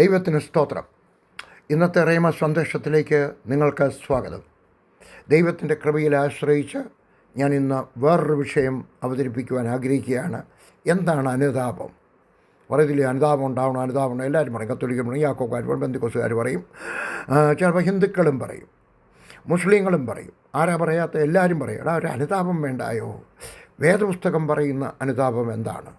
ദൈവത്തിന് സ്തോത്രം. ഇന്നത്തെ റേമ സന്ദേശത്തിലേക്ക് നിങ്ങൾക്ക് സ്വാഗതം. ദൈവത്തിന്റെ കൃപയിൽ ആശ്രയിച്ച് ഞാൻ ഇന്ന് വേറൊരു വിഷയം അവതരിപ്പിക്കുവാൻ ആഗ്രഹിക്കുകയാണ്. എന്താണ് അനുതാപം? പറയത്തില്ലേ അനുതാപം ഉണ്ടാവണം അനുതാപം എല്ലാവരും പറയും കത്തോലിക്കും പറയും യാക്കോക്കാർ പറയും ബന്ധുക്കോസുകാർ പറയും ചിലപ്പോൾ ഹിന്ദുക്കളും പറയും മുസ്ലിങ്ങളും പറയും. ആരാ പറയാത്ത എല്ലാവരും പറയും എടാ ഒരു അനുതാപം വേണ്ടായോ? വേദപുസ്തകം പറയുന്ന അനുതാപം എന്താണ്?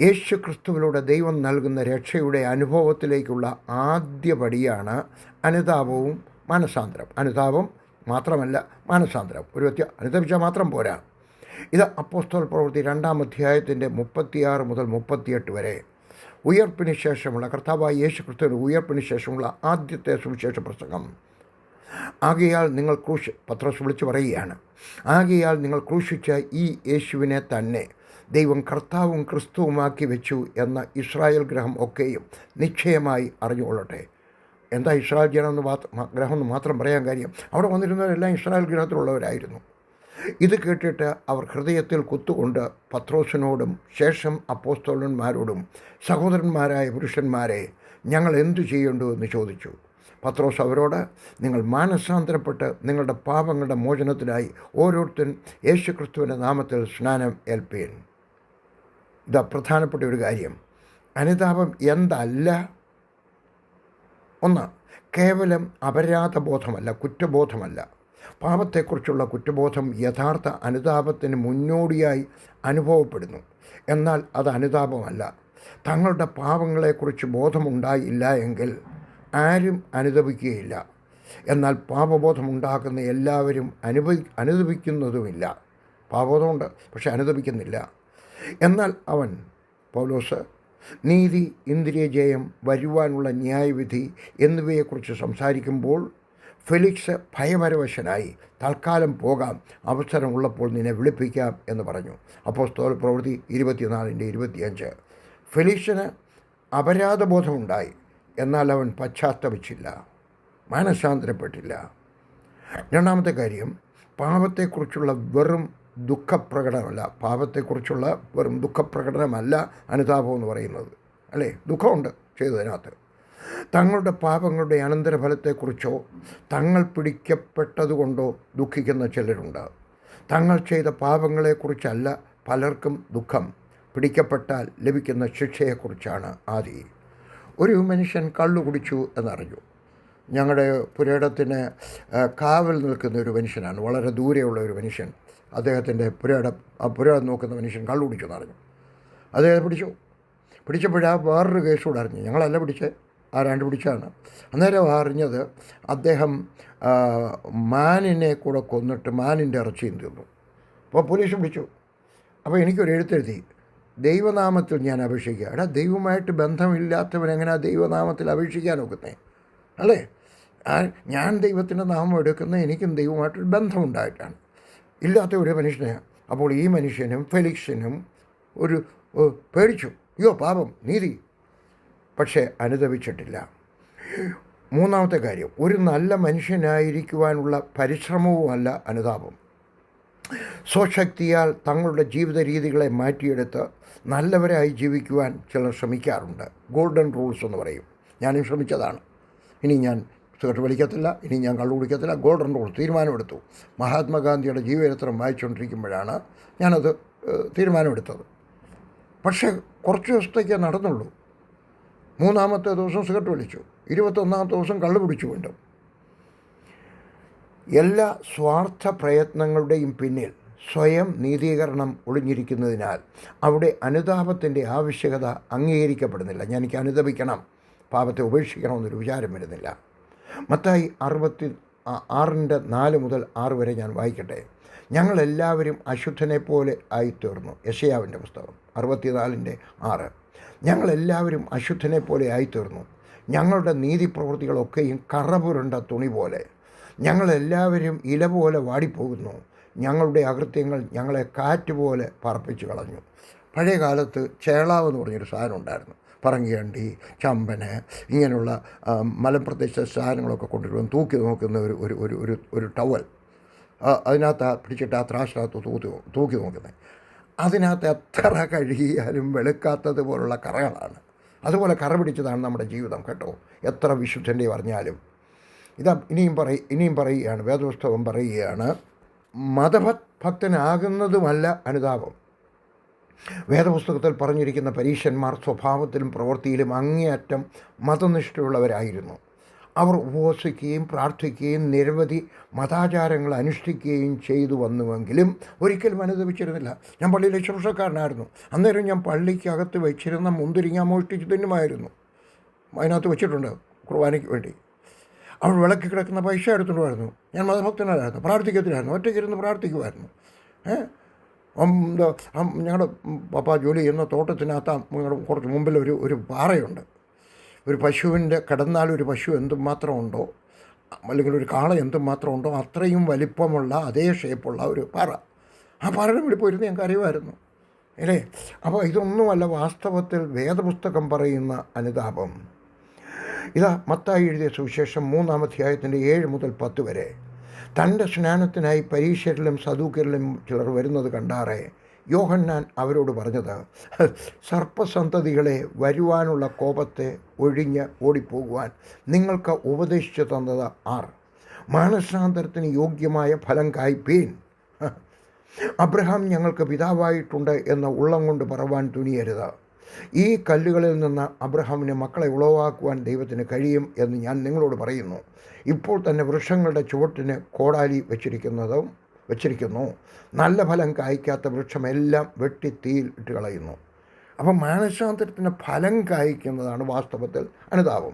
യേശു ക്രിസ്തുവിലൂടെ ദൈവം നൽകുന്ന രക്ഷയുടെ അനുഭവത്തിലേക്കുള്ള ആദ്യ പടിയാണ് അനുതാപവും മാനസാന്തരം. അനുതാപം മാത്രമല്ല മാനസാന്തരം. ഒരു വ്യക്തി അനുതപിച്ചാൽ മാത്രം പോരാ. ഇത് അപ്പോസ്തോൽ പ്രവൃത്തി രണ്ടാം അധ്യായത്തിന്റെ മുപ്പത്തിയാറ് മുതൽ മുപ്പത്തിയെട്ട് വരെ. ഉയർപ്പിന് ശേഷമുള്ള കർത്താവായ യേശു ക്രിസ്തുവിന്റെ ഉയർപ്പിന് ശേഷമുള്ള ആദ്യത്തെ സുവിശേഷ പ്രസംഗം. ആകയാൽ നിങ്ങൾ ക്രൂശ് പത്രോസ് വിളിച്ചു പറയുകയാണ്. ആകയാൽ നിങ്ങൾ ക്രൂശിച്ച ഈ യേശുവിനെ തന്നെ ദൈവം കർത്താവും ക്രിസ്തുവുമാക്കി വെച്ചു എന്ന ഇസ്രായേൽ ഗ്രഹം ഒക്കെയും നിശ്ചയമായി അറിഞ്ഞുകൊള്ളട്ടെ. എന്താ ഇസ്രായേൽ ജനം എന്ന് മാത്രം ഗ്രഹം എന്ന് മാത്രം പറയാൻ കാര്യം? അവിടെ വന്നിരുന്നവരെല്ലാം ഇസ്രായേൽ ഗ്രഹത്തിലുള്ളവരായിരുന്നു ഇത് കേട്ടിട്ട് അവർ ഹൃദയത്തിൽ കുത്തുകൊണ്ട് പത്രോസിനോടും ശേഷം അപ്പോസ്തോലന്മാരോടും സഹോദരന്മാരായ പുരുഷന്മാരെ ഞങ്ങൾ എന്തു ചെയ്യേണ്ടു എന്ന് ചോദിച്ചു. പത്രോസ് അവരോട് നിങ്ങൾ മാനസാന്തരപ്പെട്ട് നിങ്ങളുടെ പാപങ്ങളുടെ മോചനത്തിനായി ഓരോരുത്തരും യേശുക്രിസ്തുവിന്റെ നാമത്തിൽ സ്നാനം ഏൽപ്പീൻ. ഇതാ പ്രധാനപ്പെട്ട ഒരു കാര്യം. അനുതാപം എന്തല്ല? ഒന്ന് കേവലം അപരാധബോധമല്ല കുറ്റബോധമല്ല. പാപത്തെക്കുറിച്ചുള്ള കുറ്റബോധം യഥാർത്ഥ അനുതാപത്തിന് മുന്നോടിയായി അനുഭവപ്പെടുന്നു. എന്നാൽ അത് അനുതാപമല്ല. തങ്ങളുടെ പാപങ്ങളെക്കുറിച്ച് ബോധമുണ്ടായില്ല എങ്കിൽ ആരും അനുതപിക്കുകയില്ല എന്നാൽ പാപബോധമുണ്ടാക്കുന്ന എല്ലാവരും അനുഭവി അനുദപിക്കുന്നതുമില്ല. പാപബോധമുണ്ട് പക്ഷെ അനുദപിക്കുന്നില്ല. എന്നാൽ അവൻ പൗലോസ് നീതി ഇന്ദ്രിയജയം വരുവാനുള്ള ന്യായവിധി എന്നിവയെക്കുറിച്ച് സംസാരിക്കുമ്പോൾ ഫെലിക്സ് ഭയപരവശനായി തൽക്കാലം പോകാം അവസരമുള്ളപ്പോൾ നിന്നെ വിളിപ്പിക്കാം എന്ന് പറഞ്ഞു. അപ്പോൾ സ്തോല പ്രവൃത്തി ഇരുപത്തിനാലിന്റെ ഇരുപത്തിയഞ്ച്. ഫെലിക്സിന് അപരാധബോധമുണ്ടായി എന്നാൽ അവൻ പശ്ചാത്തപിച്ചില്ല മാനസാന്തരപ്പെട്ടില്ല രണ്ടാമത്തെ കാര്യം പാപത്തെക്കുറിച്ചുള്ള വെറും ദുഃഖപ്രകടനമല്ല. പാപത്തെക്കുറിച്ചുള്ള വെറും ദുഃഖപ്രകടനമല്ല അനുതാപം എന്ന് പറയുന്നത്. അല്ലേ? ദുഃഖമുണ്ട് ചെയ്തതിനകത്ത്. തങ്ങളുടെ പാപങ്ങളുടെ അനന്തരഫലത്തെക്കുറിച്ചോ തങ്ങൾ പിടിക്കപ്പെട്ടതുകൊണ്ടോ ദുഃഖിക്കുന്ന ചിലരുണ്ട്. തങ്ങൾ ചെയ്ത പാപങ്ങളെക്കുറിച്ചല്ല പലർക്കും ദുഃഖം. പിടിക്കപ്പെട്ടാൽ ലഭിക്കുന്ന ശിക്ഷയെക്കുറിച്ചാണ് ആദി. ഒരു മനുഷ്യൻ കള്ളു കുടിച്ചു എന്നറിഞ്ഞു. ഞങ്ങളുടെ പുരയിടത്തിന് കാവൽ നിൽക്കുന്ന ഒരു മനുഷ്യനാണ്. വളരെ ദൂരെയുള്ള ഒരു മനുഷ്യൻ. അദ്ദേഹത്തിന്റെ പുരയുടെ ആ പുരയുടെ നോക്കുന്ന മനുഷ്യൻ കള്ളു കുടിച്ചു എന്നറിഞ്ഞു അദ്ദേഹം പിടിച്ചു. പിടിച്ചപ്പോഴാ വേറൊരു കേസ് കൂടെ അറിഞ്ഞു ഞങ്ങളല്ല പിടിച്ച്. ആരാണ്ട് പിടിച്ചാണ് അന്നേരം അറിഞ്ഞത് അദ്ദേഹം ആ, മാനിനെ കൂടെ കൊന്നിട്ട് മാനിന്റെ ഇറച്ചിയും തിന്നു. അപ്പോൾ പോലീസ് പിടിച്ചു. അപ്പോൾ എനിക്കൊരു എഴുത്തെഴുതി. ദൈവനാമത്തിൽ ഞാൻ അപേക്ഷിക്കുക എടാ ദൈവമായിട്ട് ബന്ധമില്ലാത്തവൻ എങ്ങനെയാണ് ദൈവനാമത്തിൽ അപേക്ഷിക്കാൻ ഒക്കുന്നേ അല്ലേ? ഞാൻ ദൈവത്തിന്റെ നാമം എടുക്കുന്ന എനിക്കും ദൈവമായിട്ടൊരു ബന്ധമുണ്ടായിട്ടാണ്. ഇല്ലാത്ത ഒരു മനുഷ്യനെയാണ് അപ്പോൾ ഈ മനുഷ്യനും ഫെലിക്സിനും ഒരു പേടിച്ചു. അയ്യോ പാപം നീതി. പക്ഷേ അനുദപിച്ചിട്ടില്ല. മൂന്നാമത്തെ കാര്യം ഒരു നല്ല മനുഷ്യനായിരിക്കുവാനുള്ള പരിശ്രമവുമല്ല അനുതാപം. സ്വശക്തിയാൽ തങ്ങളുടെ ജീവിത രീതികളെ മാറ്റിയെടുത്ത് നല്ലവരായി ജീവിക്കുവാൻ ചിലർ ശ്രമിക്കാറുണ്ട്. ഗോൾഡൻ റൂൾസ് എന്ന് പറയും. ഞാനും ശ്രമിച്ചതാണ്. ഇനി ഞാൻ സിഗരറ്റ് വലിക്കത്തില്ല ഇനി ഞാൻ കള്ളു കുടിക്കത്തില്ല ഗോൾഡൻ റൂൾ തീരുമാനമെടുത്തു. മഹാത്മാഗാന്ധിയുടെ ജീവചരിത്രം വായിച്ചുകൊണ്ടിരിക്കുമ്പോഴാണ് ഞാനത് തീരുമാനമെടുത്തത്. പക്ഷേ കുറച്ച് ദിവസത്തേക്ക് നടന്നുള്ളൂ. മൂന്നാമത്തെ ദിവസം സിഗരറ്റ് വലിച്ചു. ഇരുപത്തൊന്നാമത്തെ ദിവസം കള്ളു പിടിച്ചു വീണ്ടും. എല്ലാ സ്വാർത്ഥ പ്രയത്നങ്ങളുടെയും പിന്നിൽ സ്വയം നീതീകരണം ഒളിഞ്ഞിരിക്കുന്നതിനാൽ അവിടെ അനുതാപത്തിന്റെ ആവശ്യകത അംഗീകരിക്കപ്പെടുന്നില്ല. ഞാൻ എനിക്ക് അനുതപിക്കണം പാപത്തെ ഉപേക്ഷിക്കണമെന്നൊരു വിചാരം വരുന്നില്ല. മത്തായി അറുപത്തി ആറിന്റെ നാല് മുതൽ ആറ് വരെ ഞാൻ വായിക്കട്ടെ. ഞങ്ങളെല്ലാവരും അശുദ്ധനെ പോലെ ആയിത്തീർന്നു. യശയാവിന്റെ പുസ്തകം അറുപത്തിനാലിന്റെ ആറ്. ഞങ്ങളെല്ലാവരും അശുദ്ധനെ പോലെ ആയിത്തീർന്നു. ഞങ്ങളുടെ നീതി പ്രവൃത്തികളൊക്കെയും കറപുരണ്ട തുണി പോലെ. ഞങ്ങളെല്ലാവരും ഇല പോലെ വാടിപ്പോകുന്നു. ഞങ്ങളുടെ അകൃത്യങ്ങൾ ഞങ്ങളെ കാറ്റ് പോലെ പറപ്പിച്ചു കളഞ്ഞു. പഴയ കാലത്ത് ചേളാവ് എന്ന് പറഞ്ഞൊരു സാധനം ഉണ്ടായിരുന്നു. പറങ്കിയണ്ടി ചമ്പന് ഇങ്ങനെയുള്ള മലപ്രദേശ സാധനങ്ങളൊക്കെ കൊണ്ടുവരുമ്പോൾ തൂക്കി നോക്കുന്ന ഒരു ഒരു ഒരു ഒരു ഒരു ടവൽ. അതിനകത്ത് പിടിച്ചിട്ട് ആ ത്രാശിനകത്ത് തൂക്കി തൂക്കി നോക്കുന്നത് അതിനകത്ത് എത്ര കഴുകിയാലും വെളുക്കാത്തതുപോലുള്ള കറകളാണ്. അതുപോലെ കറ പിടിച്ചതാണ് നമ്മുടെ ജീവിതം കേട്ടോ. എത്ര വിശുദ്ധന്റെ പറഞ്ഞാലും. ഇതാ ഇനിയും പറ ഇനിയും പറയുകയാണ് വേദപുസ്തകം പറയുകയാണ് മതഭക്തനാകുന്നതുമല്ല അനുതാപം. വേദപുസ്തകത്തിൽ പറഞ്ഞിരിക്കുന്ന പരീക്ഷന്മാർ സ്വഭാവത്തിലും പ്രവൃത്തിയിലും അങ്ങേയറ്റം മതനിഷ്ഠയുള്ളവരായിരുന്നു. അവർ ഉപവസിക്കുകയും പ്രാർത്ഥിക്കുകയും നിരവധി മതാചാരങ്ങൾ അനുഷ്ഠിക്കുകയും ചെയ്തു വന്നുവെങ്കിലും ഒരിക്കലും അനുദപിച്ചിരുന്നില്ല. ഞാൻ പള്ളിയിലെ ശുശ്രൂഷക്കാരനായിരുന്നു. അന്നേരം ഞാൻ പള്ളിക്കകത്ത് വെച്ചിരുന്ന മുന്തിരിങ്ങ മോഷ്ടിച്ച് തിന്നുമായിരുന്നു. അതിനകത്ത് വെച്ചിട്ടുണ്ട് കുർബാനയ്ക്ക് വേണ്ടി. അവൾ വിളക്കി കിടക്കുന്ന പൈസ എടുത്തിട്ടുമായിരുന്നു ഞാൻ മതഭക്തനായിരുന്നു. പ്രാർത്ഥിക്കത്തിലായിരുന്നു ഒറ്റയ്ക്കിരുന്ന് പ്രാർത്ഥിക്കുമായിരുന്നു. ഏഹ് എന്താ ഞങ്ങളുടെ പപ്പ ജോലി ചെയ്യുന്ന തോട്ടത്തിനകത്ത് ഞങ്ങളുടെ കുറച്ച് മുമ്പിൽ ഒരു ഒരു പാറയുണ്ട്. ഒരു പശുവിന്റെ കിടന്നാൽ ഒരു പശു എന്തുമാത്രം ഉണ്ടോ അല്ലെങ്കിൽ ഒരു കാള എന്തുമാത്രം ഉണ്ടോ അത്രയും വലിപ്പമുള്ള അതേ ഷേപ്പുള്ള ഒരു പാറ. ആ പാറയുടെ മുകളിൽ പോയിരുന്ന് ഞങ്ങൾക്ക് അറിയുമായിരുന്നു. അല്ലേ? അപ്പോൾ ഇതൊന്നുമല്ല വാസ്തവത്തിൽ വേദപുസ്തകം പറയുന്ന അനുതാപം. ഇതാ മത്തായി എഴുതിയ സുവിശേഷം മൂന്നാം അധ്യായത്തിന്റെ ഏഴ് മുതൽ പത്ത് വരെ. തന്റെ സ്നാനത്തിനായി പരീക്ഷരിലും സദൂക്കരിലും ചിലർ വരുന്നത് കണ്ടാറേ. യോഹന്നാൻ അവരോട് പറഞ്ഞത് സർപ്പസന്തതികളെ വരുവാനുള്ള കോപത്തെ ഒഴിഞ്ഞ് ഓടിപ്പോകുവാൻ നിങ്ങൾക്ക് ഉപദേശിച്ചു തന്നത് ആർ. മാനസാന്തരത്തിന് യോഗ്യമായ ഫലം കായ്പീൻ. അബ്രഹാം ഞങ്ങൾക്ക് പിതാവായിട്ടുണ്ട് എന്ന ഉള്ളം കൊണ്ട് പറവാൻ തുനിയരുത്. ഈ കല്ലുകളിൽ നിന്ന് അബ്രഹാമിന് മക്കളെ ഉളവാക്കുവാൻ ദൈവത്തിന് കഴിയും എന്ന് ഞാൻ നിങ്ങളോട് പറയുന്നു. ഇപ്പോൾ തന്നെ വൃക്ഷങ്ങളുടെ ചുവട്ടിന് കോടാലി വെച്ചിരിക്കുന്നതും വെച്ചിരിക്കുന്നു. നല്ല ഫലം കായ്ക്കാത്ത വൃക്ഷമെല്ലാം വെട്ടി തീയിൽ ഇട്ട് കളയുന്നു. അപ്പം മാനസാന്തരത്തിന്റെ ഫലം കായ്ക്കുന്നതാണ് വാസ്തവത്തിൽ അനുതാപം.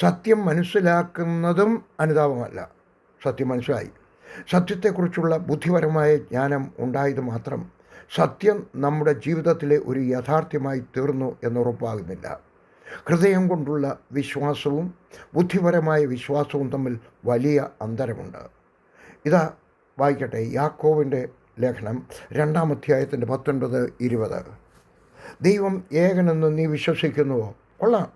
സത്യം മനസ്സിലാക്കുന്നതും അനുതാപമല്ല. സത്യം മനസ്സിലായി. സത്യത്തെക്കുറിച്ചുള്ള ബുദ്ധിപരമായ ജ്ഞാനം ഉണ്ടായത് മാത്രം സത്യം നമ്മുടെ ജീവിതത്തിലെ ഒരു യാഥാർത്ഥ്യമായി തീർന്നു എന്നുറപ്പാകുന്നില്ല ഹൃദയം കൊണ്ടുള്ള വിശ്വാസവും ബുദ്ധിപരമായ വിശ്വാസവും തമ്മിൽ വലിയ അന്തരമുണ്ട്. ഇതാ വായിക്കട്ടെ യാക്കോവിന്റെ ലേഖനം രണ്ടാം അധ്യായത്തിന്റെ പത്തൊൻപത് ഇരുപത്. ദൈവം ഏകനെന്ന് നീ വിശ്വസിക്കുന്നുവോ? കൊള്ളാം.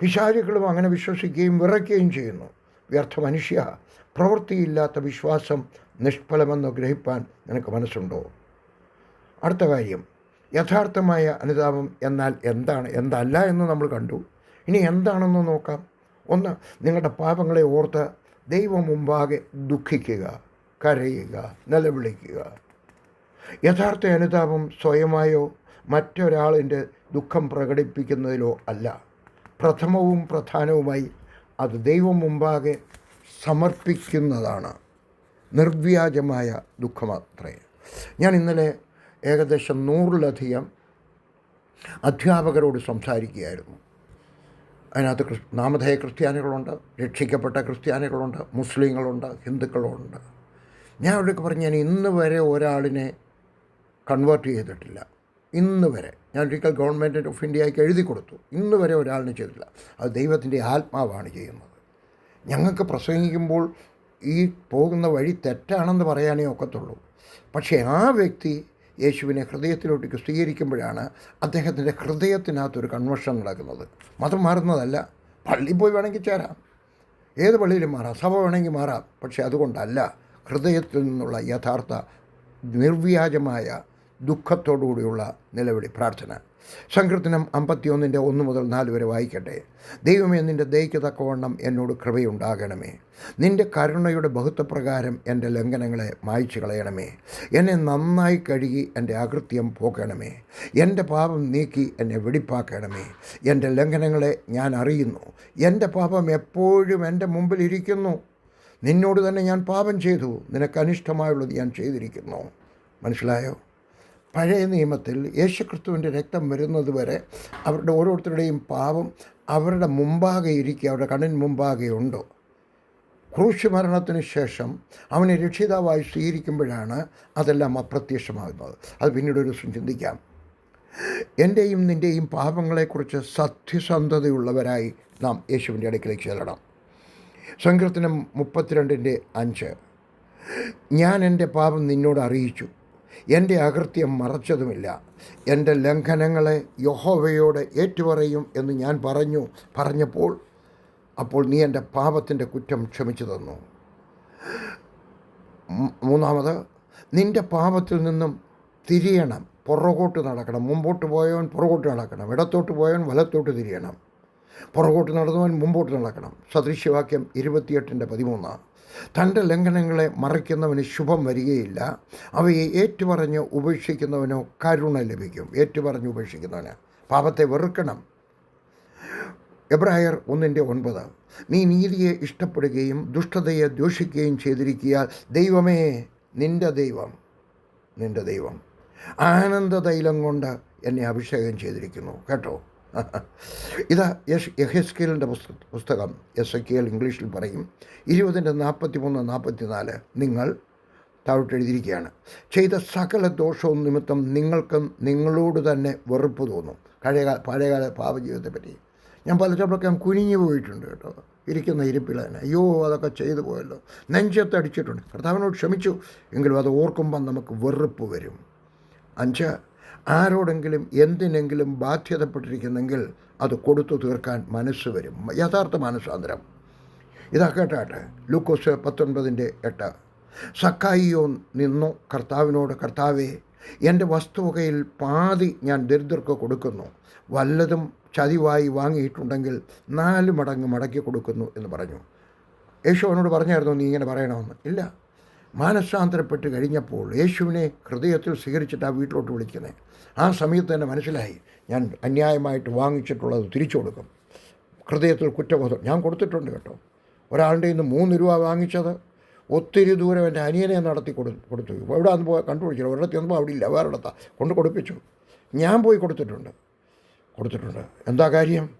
പിശാചുക്കളും അങ്ങനെ വിശ്വസിക്കുകയും വിറയ്ക്കുകയും ചെയ്യുന്നു. വ്യർത്ഥ മനുഷ്യ പ്രവൃത്തിയില്ലാത്ത വിശ്വാസം നിഷ്ഫലമെന്ന് ഗ്രഹിപ്പാൻ നിനക്ക് മനസ്സുണ്ടോ? അടുത്ത കാര്യം യഥാർത്ഥമായ അനുതാപം എന്നാൽ എന്താണ്? എന്തല്ല എന്ന് നമ്മൾ കണ്ടു. ഇനി എന്താണെന്ന് നോക്കാം. ഒന്ന് നിങ്ങളുടെ പാപങ്ങളെ ഓർത്ത് ദൈവം മുമ്പാകെ ദുഃഖിക്കുക കരയുക നിലവിളിക്കുക. യഥാർത്ഥ അനുതാപം സ്വയമായോ മറ്റൊരാളിന്റെ ദുഃഖം പ്രകടിപ്പിക്കുന്നതിലോ അല്ല. പ്രഥമവും പ്രധാനവുമായി അത് ദൈവം മുമ്പാകെ സമർപ്പിക്കുന്നതാണ്. നിർവ്യാജമായ ദുഃഖമാത്രേ. ഞാൻ ഇന്നലെ ഏകദേശം നൂറിലധികം അധ്യാപകരോട് സംസാരിക്കുകയായിരുന്നു. അതിനകത്ത് നാമധേയ ക്രിസ്ത്യാനികളുണ്ട് രക്ഷിക്കപ്പെട്ട ക്രിസ്ത്യാനികളുണ്ട് മുസ്ലിങ്ങളുണ്ട് ഹിന്ദുക്കളുണ്ട്. ഞാൻ അവിടെയൊക്കെ പറഞ്ഞു ഞാൻ ഇന്ന് വരെ ഒരാളിനെ കൺവേർട്ട് ചെയ്തിട്ടില്ല. ഇന്ന് വരെ. ഞാൻ ഒരിക്കൽ ഗവൺമെന്റ് ഓഫ് ഇന്ത്യയ്ക്ക് എഴുതി കൊടുത്തു. ഇന്ന് വരെ ഒരാളിനെ ചെയ്തിട്ടില്ല. അത് ദൈവത്തിന്റെ ആത്മാവാണ് ചെയ്യുന്നത്. ഞങ്ങൾക്ക് പ്രസംഗിക്കുമ്പോൾ ഈ പോകുന്ന വഴി തെറ്റാണെന്ന് പറയാനേ ഒക്കത്തുള്ളൂ. പക്ഷേ ആ വ്യക്തി യേശുവിനെ ഹൃദയത്തിലോട്ടേക്ക് സ്വീകരിക്കുമ്പോഴാണ് അദ്ദേഹത്തിന്റെ ഹൃദയത്തിനകത്തൊരു കൺവെർഷൻ നടക്കുന്നത്. മതം മാറുന്നതല്ല പള്ളിയിൽ പോയി വേണമെങ്കിൽ ചേരാം. ഏത് പള്ളിയിലും മാറാം സഭ വേണമെങ്കിൽ മാറാം. പക്ഷേ അതുകൊണ്ടല്ല ഹൃദയത്തിൽ നിന്നുള്ള യഥാർത്ഥ നിർവ്യാജമായ ദുഃഖത്തോടുകൂടിയുള്ള നിലവിളി പ്രാർത്ഥന. സങ്കീർത്തനം അമ്പത്തിയൊന്നിന്റെ ഒന്ന് മുതൽ നാല് വരെ വായിക്കട്ടെ. ദൈവമേ നിന്റെ ദയയ്ക്ക് തക്കവണ്ണം എന്നോട് കൃപയുണ്ടാകണമേ. നിന്റെ കരുണയുടെ ബഹുത്വപ്രകാരം എന്റെ ലംഘനങ്ങളെ മായ്ച്ചു കളയണമേ. എന്നെ നന്നായി കഴുകി എന്റെ അകൃത്യം പോക്കണമേ. എന്റെ പാപം നീക്കി എന്നെ വെടിപ്പാക്കണമേ. എന്റെ ലംഘനങ്ങളെ ഞാൻ അറിയുന്നു. എന്റെ പാപം എപ്പോഴും എന്റെ മുമ്പിൽ ഇരിക്കുന്നു. നിന്നോട് തന്നെ ഞാൻ പാപം ചെയ്തു. നിനക്ക് അനിഷ്ടമായുള്ളത് ഞാൻ ചെയ്തിരിക്കുന്നു. മനസ്സിലായോ? പഴയ നിയമത്തിൽ യേശുക്രിസ്തുവിന്റെ രക്തം വരുന്നത് വരെ അവരുടെ ഓരോരുത്തരുടെയും പാപം അവരുടെ മുമ്പാകെ ഇരിക്കുക അവരുടെ കണ്ണിന് മുമ്പാകെ ഉണ്ടോ? ക്രൂശ് മരണത്തിന് ശേഷം അവനെ രക്ഷിതാവായി സ്വീകരിക്കുമ്പോഴാണ് അതെല്ലാം അപ്രത്യക്ഷമാകുന്നത്. അത് പിന്നീട് ഒരു ദിവസം ചിന്തിക്കാം. എന്റെയും നിന്റെയും പാപങ്ങളെക്കുറിച്ച് സത്യസന്ധതയുള്ളവരായി നാം യേശുവിന്റെ അടുക്കിലേക്ക് ചെല്ലണം. സങ്കീർത്തനം മുപ്പത്തിരണ്ടിന്റെ അഞ്ച്. ഞാൻ എന്റെ പാപം നിന്നോട് അറിയിച്ചു. എന്റെ അകൃത്യം മറച്ചതുമില്ല. എന്റെ ലംഘനങ്ങളെ യഹോവയോട് ഏറ്റുപറയും എന്ന് ഞാൻ പറഞ്ഞു പറഞ്ഞപ്പോൾ അപ്പോൾ നീ എന്റെ പാപത്തിന്റെ കുറ്റം ക്ഷമിച്ചു തന്നു. മൂന്നാമത് നിന്റെ പാപത്തിൽ നിന്നും തിരിയണം. പുറകോട്ട് നടക്കണം. മുമ്പോട്ട് പോയവൻ പുറകോട്ട് നടക്കണം. ഇടത്തോട്ട് പോയവൻ വലത്തോട്ട് തിരിയണം. പുറകോട്ട് നടന്നവൻ മുമ്പോട്ട് നടക്കണം. സദൃശ്യവാക്യം ഇരുപത്തിയെട്ടിന്റെ പതിമൂന്ന് തന്റെ ലംഘനങ്ങളെ മറയ്ക്കുന്നവന് ശുഭം വരികയില്ല. അവയെ ഏറ്റുപറഞ്ഞ് ഉപേക്ഷിക്കുന്നവനോ കരുണ ലഭിക്കും. ഏറ്റുപറഞ്ഞ് ഉപേക്ഷിക്കുന്നവന് പാപത്തെ വെറുക്കണം. എബ്രായർ ഒന്നിന്റെ ഒൻപത്. നീ നീതിയെ ഇഷ്ടപ്പെടുകയും ദുഷ്ടതയെ ദൂഷിക്കുകയും ചെയ്തിരിക്കുക ദൈവമേ നിന്റെ ദൈവം നിന്റെ ദൈവം ആനന്ദതൈലം കൊണ്ട് എന്നെ അഭിഷേകം ചെയ്തിരിക്കുന്നു. കേട്ടോ? ഇതാ യഷ് യഹസ്കേലിന്റെ പുസ്തക പുസ്തകം. എസ് എ ഇംഗ്ലീഷിൽ പറയും ഇരുപതിന്റെ നാൽപ്പത്തി മൂന്ന് നാൽപ്പത്തി നാല് നിങ്ങൾ താഴോട്ട് എഴുതിയിരിക്കുകയാണ് ചെയ്ത സകല ദോഷവും നിമിത്തം നിങ്ങൾക്കും നിങ്ങളോട് തന്നെ വെറുപ്പ് തോന്നും. പഴയകാല പഴയകാല പാപജീവിതത്തെ പറ്റി ഞാൻ പലച്ചപ്പോഴൊക്കെ ഞാൻ കുനിഞ്ഞു പോയിട്ടുണ്ട് കേട്ടോ. ഇരിക്കുന്ന ഇരിപ്പിൽ തന്നെ. അയ്യോ അതൊക്കെ ചെയ്തു പോയല്ലോ. നെഞ്ചത്തടിച്ചിട്ടുണ്ട് കർത്താവിനോട് ക്ഷമിച്ചു. എങ്കിലും അത് ഓർക്കുമ്പം നമുക്ക് വെറുപ്പ് വരും. അഞ്ച് ആരോടെങ്കിലും എന്തിനെങ്കിലും ബാധ്യതപ്പെട്ടിരിക്കുന്നെങ്കിൽ അത് കൊടുത്തു തീർക്കാൻ മനസ്സ് വരും. യഥാർത്ഥ മാനസാന്തരം. ഇതാ കേട്ടാട്ടെ. ലൂക്കോസ് പത്തൊൻപതിന്റെ എട്ട്. സക്കായിയോ നിന്നു. കർത്താവിനോട് കർത്താവേ എന്റെ വസ്തുവകയിൽ പാതി ഞാൻ ദരിദ്രർക്ക് കൊടുക്കുന്നു. വല്ലതും ചതിവായി വാങ്ങിയിട്ടുണ്ടെങ്കിൽ നാല് മടങ്ങ് മടക്കി കൊടുക്കുന്നു എന്ന് പറഞ്ഞു. യേശു അവനോട് പറഞ്ഞായിരുന്നു നീ ഇങ്ങനെ പറയണമെന്ന്. ഇല്ല. മാനസാന്തരപ്പെട്ട് കഴിഞ്ഞപ്പോൾ യേശുവിനെ ഹൃദയത്തിൽ സ്വീകരിച്ചിട്ട് ആ വീട്ടിലോട്ട് വിളിക്കുന്നത്. ആ സമയത്ത് തന്നെ മനസ്സിലായി ഞാൻ അന്യായമായിട്ട് വാങ്ങിച്ചിട്ടുള്ളത് തിരിച്ചു കൊടുക്കും. ഹൃദയത്തിൽ കുറ്റബോധം. ഞാൻ കൊടുത്തിട്ടുണ്ട് കേട്ടോ. ഒരാളുടെ ഇന്ന് മൂന്ന് രൂപ വാങ്ങിച്ചത്. ഒത്തിരി ദൂരം എന്റെ അനിയനെ നടത്തി കൊടു കൊടുത്തു. എവിടെ അന്ന് പോയി കണ്ടുപിടിച്ചില്ല. ഒരിടത്ത് ചെന്നപ്പോൾ അവിടെ ഇല്ല. വേറെടുത്താ കൊണ്ട് കൊടുപ്പിച്ചു. ഞാൻ പോയി കൊടുത്തിട്ടുണ്ട്. കൊടുത്തിട്ടുണ്ട്. എന്താ കാര്യം?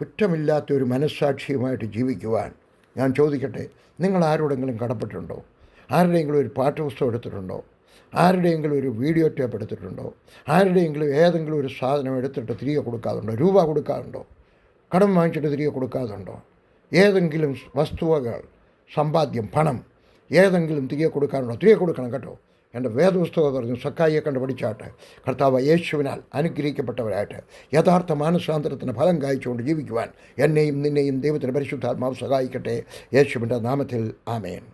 കുറ്റമില്ലാത്ത ഒരു മനസ്സാക്ഷിയുമായിട്ട് ജീവിക്കുവാൻ. ഞാൻ ചോദിക്കട്ടെ നിങ്ങൾ ആരോടെങ്കിലും കടപ്പെട്ടിട്ടുണ്ടോ ആരുടെയെങ്കിലും ഒരു പാഠപുസ്തകം എടുത്തിട്ടുണ്ടോ? ആരുടെയെങ്കിലും ഒരു വീഡിയോ ടേപ്പ് എടുത്തിട്ടുണ്ടോ? ആരുടെയെങ്കിലും ഏതെങ്കിലും ഒരു സാധനം എടുത്തിട്ട് തിരികെ കൊടുക്കാറുണ്ടോ? രൂപ കൊടുക്കാറുണ്ടോ? കടം വാങ്ങിച്ചിട്ട് തിരികെ കൊടുക്കാതുണ്ടോ ഏതെങ്കിലും വസ്തുവകൾ സമ്പാദ്യം പണം ഏതെങ്കിലും തിരികെ കൊടുക്കാറുണ്ടോ? തിരികെ കൊടുക്കണം കേട്ടോ. എന്റെ വേദപുസ്തകം പറഞ്ഞു സക്കായിയെ കണ്ട് പഠിച്ചാട്ടെ കർത്താവ് യേശുവിനാൽ അനുഗ്രഹിക്കപ്പെട്ടവരായിട്ട് യഥാർത്ഥ മാനസാന്തരത്തിന് ഫലം കായ്ച്ചുകൊണ്ട് ജീവിക്കുവാൻ എന്നെയും നിന്നെയും ദൈവത്തിന്റെ പരിശുദ്ധാത്മാവ് സഹായിക്കട്ടെ. യേശുവിന്റെ നാമത്തിൽ ആമേൻ.